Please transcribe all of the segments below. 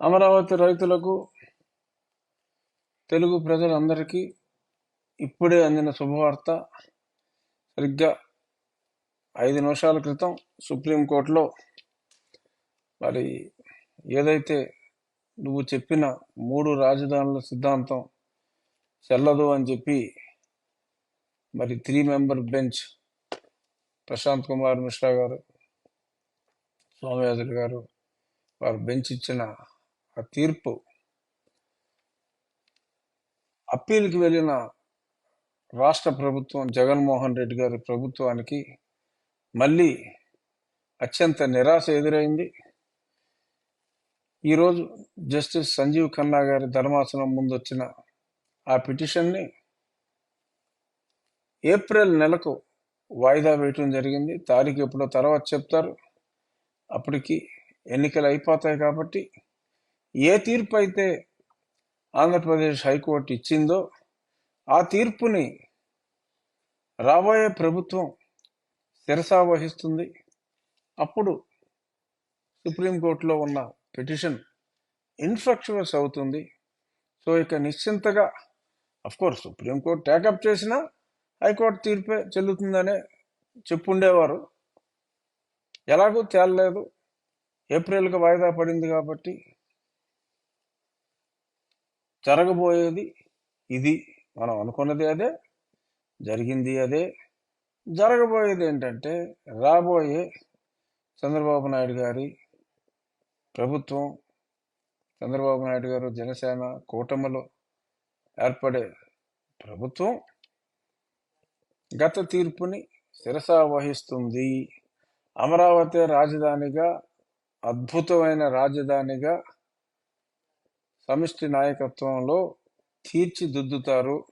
అమరావతి రైతులకు తెలుగు ప్రజలందరికీ ఇప్పుడే అందిన శుభవార్త. సరిగ్గా ఐదు నిమిషాల క్రితం సుప్రీంకోర్టులో మరి ఏదైతే నువ్వు చెప్పిన మూడు రాజధానుల సిద్ధాంతం చెల్లదు అని చెప్పి మరి three member bench Prashant Kumar Mishra గారు సోమయాజులు గారు వారు బెంచ్ ఇచ్చిన ఆ తీర్పు. అప్పీల్కి వెళ్ళిన రాష్ట్ర ప్రభుత్వం జగన్మోహన్ రెడ్డి గారి ప్రభుత్వానికి మళ్ళీ అత్యంత నిరాశ ఎదురైంది. ఈరోజు జస్టిస్ సంజీవ్ ఖన్నా గారి ధర్మాసనం ముందు వచ్చిన ఆ పిటిషన్ని ఏప్రిల్ నెలకు వాయిదా వేయటం జరిగింది. తారీఖు ఎప్పుడో తర్వాత చెప్తారు. అప్పటికి ఎన్నికలు అయిపోతాయి కాబట్టి ఏ తీర్పు అయితే ఆంధ్రప్రదేశ్ హైకోర్టు ఇచ్చిందో ఆ తీర్పుని రాబోయే ప్రభుత్వం శిరసా వహిస్తుంది. అప్పుడు సుప్రీంకోర్టులో ఉన్న పిటిషన్ ఇన్ఫ్లక్చువస్ అవుతుంది. సో ఇక నిశ్చింతగా course supreme court take up చేసినా హైకోర్టు తీర్పే చెల్లుతుందనే చెప్పుండేవారు. ఎలాగూ తేలలేదు. ఏప్రిల్కి వాయిదా పడింది కాబట్టి జరగబోయేది ఇది. మనం అనుకున్నది అదే జరిగింది అదే. జరగబోయేది ఏంటంటే రాబోయే చంద్రబాబు నాయుడు గారి ప్రభుత్వం చంద్రబాబు నాయుడు గారు జనసేన కూటమిలో ఏర్పడే ప్రభుత్వం గత తీర్పుని శిరసా వహిస్తుంది. అమరావతి రాజధానిగా అద్భుతమైన రాజధానిగా సమిష్టి నాయకత్వంలో తీర్చిదిద్దుతారు.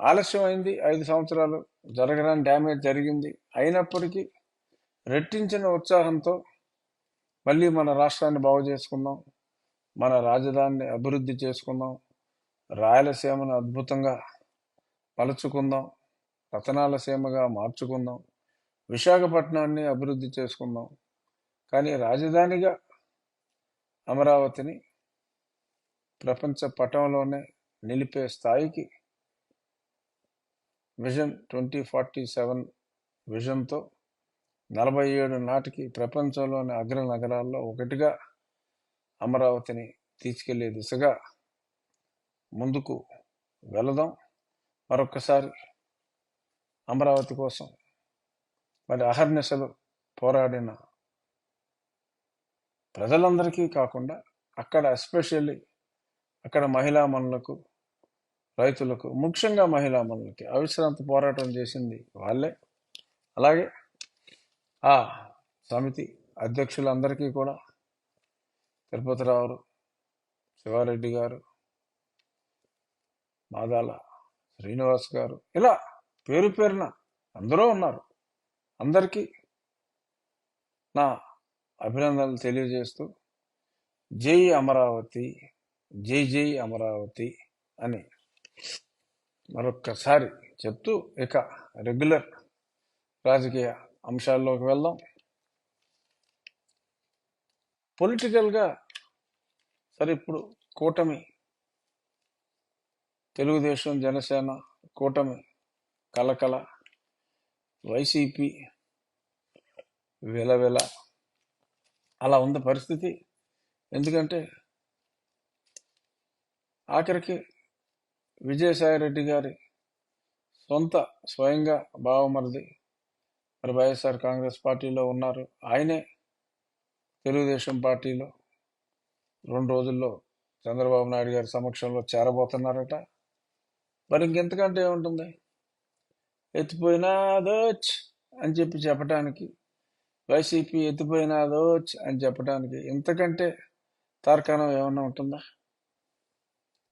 ఆలస్యమైంది ఐదు సంవత్సరాలు. జరగడానికి డ్యామేజ్ జరిగింది. అయినప్పటికీ రెట్టించిన ఉత్సాహంతో మళ్ళీ మన రాష్ట్రాన్ని బాగు చేసుకుందాం మన రాజధానిని అభివృద్ధి చేసుకుందాం రాయలసీమను అద్భుతంగా పలుచుకుందాం రతనాల సీమగా మార్చుకుందాం. విశాఖపట్నాన్ని అభివృద్ధి చేసుకుందాం. కానీ రాజధానిగా అమరావతిని ప్రపంచ పటంలోనే నిలిపే స్థాయికి విజన్ ట్వంటీ ఫార్టీ సెవెన్ విజన్తో నలభై ఏడు నాటికి ప్రపంచంలోని అగ్ర నగరాల్లో ఒకటిగా అమరావతిని తీసుకెళ్ళే దిశగా ముందుకు వెళదాం. మరొక్కసారి అమరావతి కోసం మరి అహర్నిశలు పోరాడిన ప్రజలందరికీ కాకుండా అక్కడ ఎస్పెషల్లీ అక్కడ మహిళా మనులకు రైతులకు ముఖ్యంగా మహిళా మనులకి అవిశ్రాంత పోరాటం చేసింది వాళ్ళే. అలాగే ఆ సమితి అధ్యక్షులందరికీ కూడా తిరుపతిరావు శివారెడ్డి గారు మాదాల శ్రీనివాస్ గారు ఇలా పేరు పేరున అందరూ ఉన్నారు. అందరికీ నా అభినందనలు తెలియజేస్తూ జై అమరావతి జై జై అమరావతి అని మరొక్కసారి చెప్తూ ఇక రెగ్యులర్ రాజకీయ అంశాల్లోకి వెళ్దాం. పొలిటికల్గా సరే ఇప్పుడు కూటమి తెలుగుదేశం జనసేన కూటమి కలకల వైసీపీ విలవిల అలా ఉంది పరిస్థితి. ఎందుకంటే ఆఖరికి విజయసాయిరెడ్డి గారి సొంత స్వయంగా బావమరిది మరి వైఎస్ఆర్ కాంగ్రెస్ పార్టీలో ఉన్నారు. ఆయనే తెలుగుదేశం పార్టీలో రెండు రోజుల్లో చంద్రబాబు నాయుడు గారి సమక్షంలో చేరబోతున్నారట. మరి ఇంకెంతకంటే ఏముంటుంది? ఎత్తిపోయినాదోచ్ అని చెప్పి చెప్పడానికి వైసీపీ ఎత్తిపోయినాదోచ్ అని చెప్పడానికి ఇంతకంటే తార్కాణం ఏమన్నా ఉంటుందా?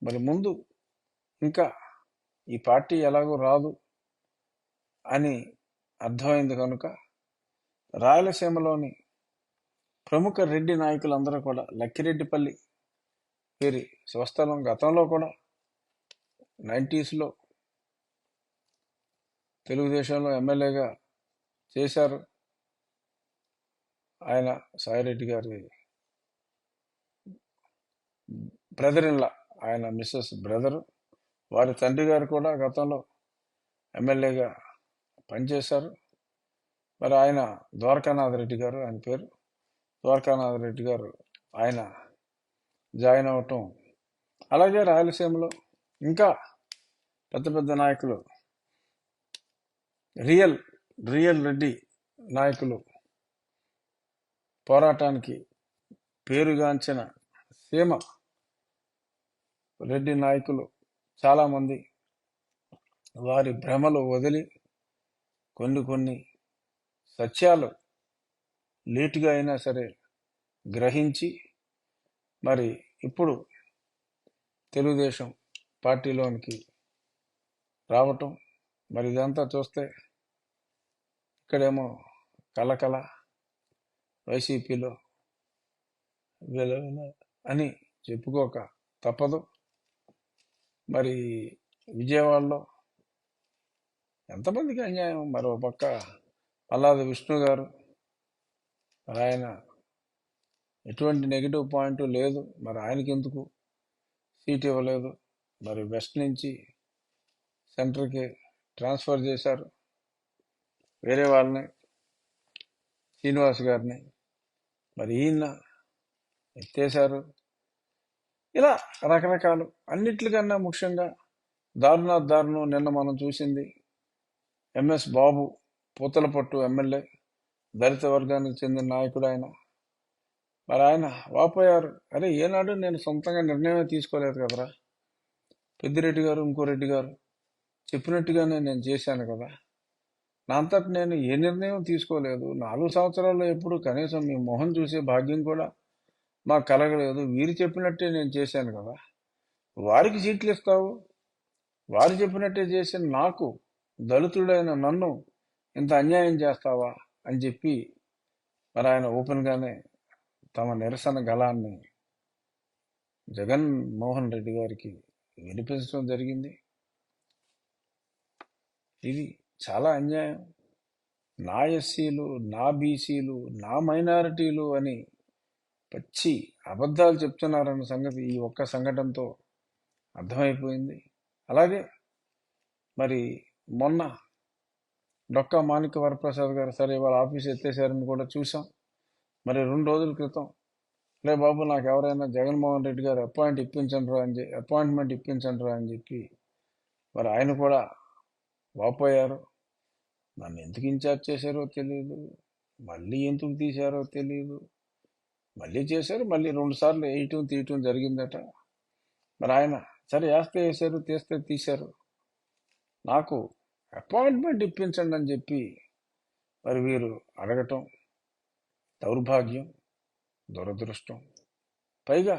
మరి ముందు ఇంకా ఈ పార్టీ ఎలాగో రాదు అని అర్థమైంది కనుక రాయలసీమలోని ప్రముఖ రెడ్డి నాయకులందరూ కూడా లక్కిరెడ్డిపల్లి వీరి స్వస్థలం గతంలో కూడా నైంటీస్లో తెలుగుదేశంలో ఎమ్మెల్యేగా చేశారు. ఆయన సాయిరెడ్డి గారి బ్రదర్ ఇన్లా ఆయన మిస్సెస్ బ్రదరు వారి తండ్రి గారు కూడా గతంలో ఎమ్మెల్యేగా పనిచేశారు. మరి ఆయన ద్వారకానాథ్ రెడ్డి గారు ఆయన పేరు. ద్వారకానాథ్ రెడ్డి గారు ఆయన జాయిన్ అవటం అలాగే రాయలసీమలో ఇంకా పెద్ద పెద్ద నాయకులు రియల్ రియల్ రెడ్డి నాయకులు పోరాటానికి పేరుగాంచిన సీమ రెడ్డి నాయకులు చాలామంది వారి భ్రమలు వదిలి కొన్ని కొన్ని సత్యాలు లేటుగా అయినా సరే గ్రహించి మరి ఇప్పుడు తెలుగుదేశం పార్టీలోనికి రావటం మరి ఇదంతా చూస్తే ఇక్కడేమో కలకల వైసీపీలో విలవిల అని చెప్పుకోక తప్పదు. మరి విజయవాడలో ఎంతమందికి అన్యాయం? మరో పక్క పల్లాది విష్ణు గారు. మరి ఆయన ఎటువంటి నెగిటివ్ పాయింట్ లేదు. మరి ఆయనకి ఎందుకు సీట్ ఇవ్వలేదు? మరి వెస్ట్ నుంచి సెంటర్కి ట్రాన్స్ఫర్ చేశారు. వేరే వాళ్ళని శ్రీనివాస్ గారిని. మరి ఈయన ఎత్తేశారు. ఇలా రకరకాలు. అన్నిట్లకన్నా ముఖ్యంగా దారుణ దారుణం నిన్న మనం చూసింది. ఎంఎస్ బాబు పూతలపట్టు ఎమ్మెల్యే దళిత వర్గానికి చెందిన నాయకుడు ఆయన. మరి ఆయన వాపోయారు. అరే ఏనాడు నేను సొంతంగా నిర్ణయమే తీసుకోలేదు కదరా. పెద్దిరెడ్డి గారు ఇంకో రెడ్డి గారు చెప్పినట్టుగానే నేను చేశాను కదా. నా అంతటి నేను ఏ నిర్ణయం తీసుకోలేదు. నాలుగు సంవత్సరాల్లో ఎప్పుడు కనీసం మీ మొహం చూసే భాగ్యం కూడా మాకు కలగలేదు వీరు చెప్పినట్టే నేను చేశాను కదా. వారికి సీట్లు ఇస్తావు. వారు చెప్పినట్టే చేసిన నాకు దళితుడైన నన్ను ఇంత అన్యాయం చేస్తావా అని చెప్పి మరి ఆయన ఓపెన్గానే తమ నిరసన గళాన్ని జగన్ మోహన్ రెడ్డి గారికి వినిపించడం జరిగింది. ఇది చాలా అన్యాయం. నా ఎస్సీలు నా బీసీలు నా మైనారిటీలు అని పచ్చి అబద్ధాలు చెప్తున్నారన్న సంగతి ఈ ఒక్క సంఘటనతో అర్థమైపోయింది. అలాగే మరి మొన్న డొక్కా మాణిక వరప్రసాద్ గారు సరే వాళ్ళ ఆఫీస్ ఎత్తేసారని కూడా చూసాం. మరి రెండు రోజుల క్రితం లే బాబు నాకు ఎవరైనా జగన్మోహన్ రెడ్డి గారు అపాయింట్ ఇప్పించండి అని చెప్పి అపాయింట్మెంట్ ఇప్పించండి అని చెప్పి మరి ఆయన కూడా వాపోయారు. నన్ను ఎందుకు ఇన్ఛార్జ్ చేశారో తెలియదు మళ్ళీ ఎందుకు తీశారో తెలియదు మళ్ళీ చేశారు మళ్ళీ రెండు సార్లు వేయటం తీయటం జరిగిందట. మరి ఆయన సరే వేస్తే వేశారు తీస్తే తీశారు. నాకు అపాయింట్మెంట్ ఇప్పించండి అని చెప్పి మరి వీరు అడగటం దౌర్భాగ్యం దురదృష్టం. పైగా